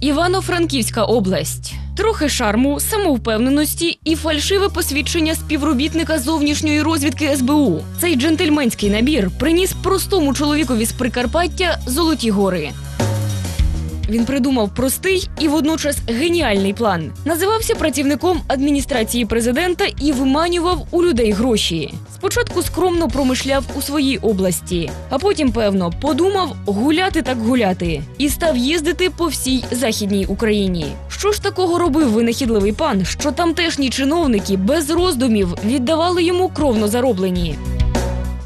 Івано-Франківська область. Трохи шарму, самовпевненості і фальшиве посвідчення співробітника зовнішньої розвідки СБУ. Цей джентльменський набір приніс простому чоловікові з Прикарпаття золоті гори. Він придумав простий і водночас геніальний план. Називався працівником адміністрації президента і виманював у людей гроші. Спочатку скромно промишляв у своїй області, а потім, певно, подумав гуляти так гуляти і став їздити по всій західній Україні. Що ж такого робив винахідливий пан, що тамтешні чиновники без роздумів віддавали йому кровно зароблені?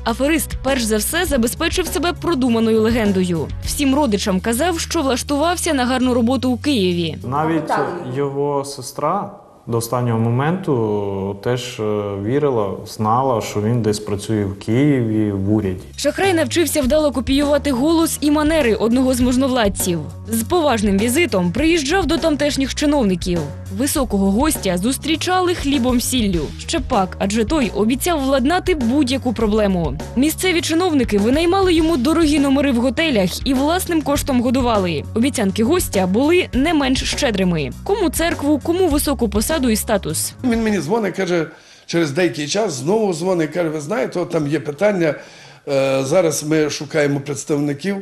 Аферист перш за все забезпечив себе продуманою легендою. Всім родичам казав, що влаштувався на гарну роботу у Києві. Навіть його сестра до останнього моменту теж е, вірила, знала, що він десь працює в Києві в уряді. Шахрай навчився вдало копіювати голос і манери одного з можновладців. З поважним візитом приїжджав до тамтешніх чиновників. Високого гостя зустрічали хлібом сіллю. Ще пак, адже той обіцяв владнати будь-яку проблему. Місцеві чиновники винаймали йому дорогі номери в готелях і власним коштом годували. Обіцянки гостя були не менш щедрими. Кому церкву, кому високу посаду і статус. Він мені дзвонить, каже, через деякий час знову дзвонить, каже, ви знаєте, там є питання. е, Зараз ми шукаємо представників,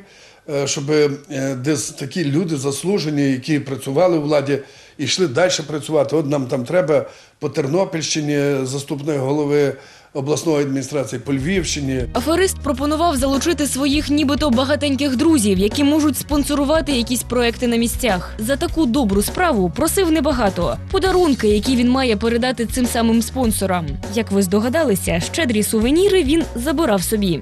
щоб е, десь такі люди заслужені, які працювали у владі і йшли далі працювати. От нам там треба по Тернопільщині, заступної голови обласної адміністрації, по Львівщині. Аферист пропонував залучити своїх нібито багатеньких друзів, які можуть спонсорувати якісь проекти на місцях. За таку добру справу просив небагато. Подарунки, які він має передати цим самим спонсорам. Як ви здогадалися, щедрі сувеніри він забирав собі.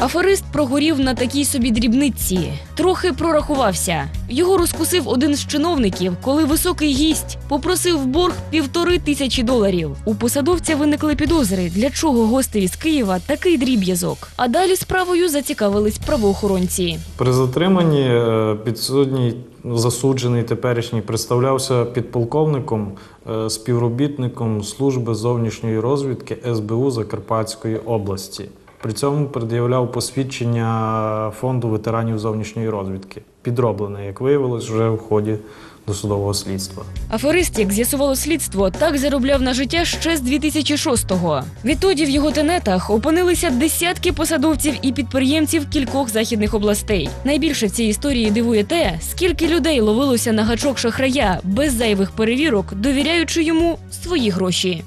Аферист прогорів на такій собі дрібниці. Трохи прорахувався. Його розкусив один з чиновників, коли високий гість попросив борг півтори тисячі доларів. У посадовця виникли підозри, для чого гостеві з Києва такий дріб'язок. А далі справою зацікавились правоохоронці. При затриманні е, підсудній засуджений теперішній представлявся підполковником, е, співробітником служби зовнішньої розвідки СБУ Закарпатської області. При цьому пред'являв посвідчення фонду ветеранів зовнішньої розвідки, підроблене, як виявилось, вже в ході досудового слідства. Аферист, як з'ясувало слідство, так заробляв на життя ще з 2006-го. Відтоді в його тенетах опинилися десятки посадовців і підприємців кількох західних областей. Найбільше в цій історії дивує те, скільки людей ловилося на гачок шахрая без зайвих перевірок, довіряючи йому свої гроші.